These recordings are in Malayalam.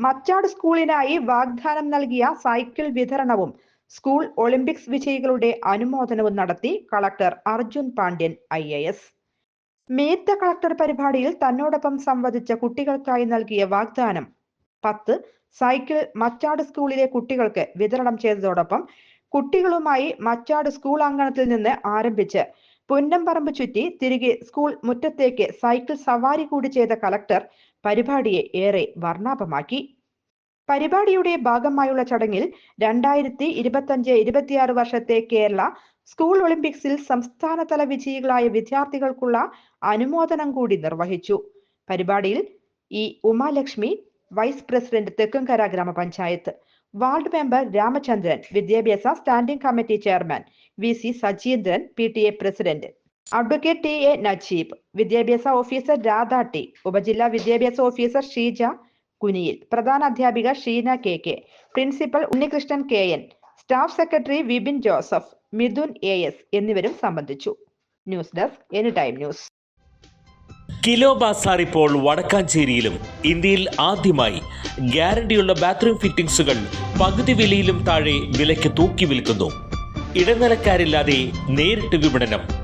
മച്ചാട് സ്കൂളിനായി വാഗ്ദാനം നൽകിയ സൈക്കിൾ വിതരണവും സ്കൂൾ ഒളിമ്പിക്സ് വിജയികളുടെ അനുമോദനവും നടത്തി collector Arjun Pandian I A S. Mehta collector പരിപാടിയിൽ തന്നോടൊപ്പം സംവദിച്ച കുട്ടികൾക്കായി നൽകിയ വാഗ്ദാനം. പത്ത് സൈക്കിൾ മച്ചാട് സ്കൂളിലെ കുട്ടികൾക്ക് വിതരണം ചെയ്തതോടൊപ്പം കുട്ടികളുമായി മച്ചാട് സ്കൂൾ അങ്കണത്തിൽ നിന്ന് ആരംഭിച്ച് പുന്നംപറമ്പ് ചുറ്റി തിരികെ സ്കൂൾ മുറ്റത്തേക്ക് സൈക്കിൾ സവാരി കൂടി ചെയ്ത കലക്ടർ പരിപാടിയെ ഏറെ വർണാഭമാക്കി. പരിപാടിയുടെ ഭാഗമായുള്ള ചടങ്ങിൽ രണ്ടായിരത്തി ഇരുപത്തഞ്ച് ഇരുപത്തിയാറ് വർഷത്തെ കേരള സ്കൂൾ ഒളിമ്പിക്സിൽ സംസ്ഥാനതല വിജയികളായ വിദ്യാർത്ഥികൾക്കുള്ള അനുമോദനം കൂടി നിർവഹിച്ചു. പരിപാടിയിൽ E Umalakshmi vice president Thekkumkara ഗ്രാമപഞ്ചായത്ത് വാർഡ് മെമ്പർ രാമചന്ദ്രൻ വിദ്യാഭ്യാസ standing committee chairman V C Sajeendran P T A president advocate T A Najeeb വിദ്യാഭ്യാസ ഓഫീസർ രാധ ടി ഉപജില്ലാ വിദ്യാഭ്യാസ ഓഫീസർ ഷീജ കുനിയിൽ പ്രധാന അധ്യാപിക Sheena K K principal Unnikrishnan K N staff secretary Vipin Joseph Mithun A S എന്നിവരും സംബന്ധിച്ചു. News desk any time news. Kilo Bazaar ഇപ്പോൾ വടക്കാഞ്ചേരിയിലും ഇന്ത്യയിൽ ആദ്യമായി ഗ്യാരണ്ടിയുള്ള ബാത്റൂം ഫിറ്റിംഗ്സുകൾ പകുതി വിലയിലും താഴെ വിലയ്ക്ക് തൂക്കി വിൽക്കുന്നു. ഇടനിലക്കാരില്ലാതെ നേരിട്ട് വിപണനം.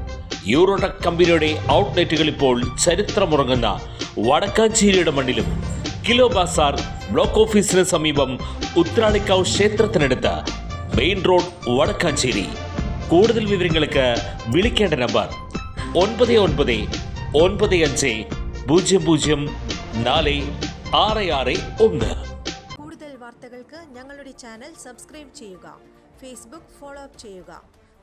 യൂറോടെക് കമ്പനിയുടെ ഔട്ട്ലെറ്റുകൾ ഇപ്പോൾ ചരിത്രമുറങ്ങുന്ന വടക്കാഞ്ചേരിയുടെ മണ്ണിലും കിലോ ബാസാർ ബ്ലോക്ക് ഓഫീസിന് സമീപം ഉത്രാളിക്കാവ് ക്ഷേത്രത്തിനടുത്ത് മെയിൻ റോഡ് വടക്കാഞ്ചേരി. കൂടുതൽ വിവരങ്ങൾക്ക് വിളിക്കേണ്ട നമ്പർ ഒൻപത് ഒൻപത് ഒൻപത് അഞ്ച് പൂജ്യം പൂജ്യം നാല് ആറ് ആറ് ഒന്ന്. കൂടുതൽ വാർത്തകൾക്ക് ഞങ്ങളുടെ ചാനൽ സബ്സ്ക്രൈബ് ചെയ്യുക ഫേസ്ബുക്ക് ഫോളോ അപ്പ് ചെയ്യുക.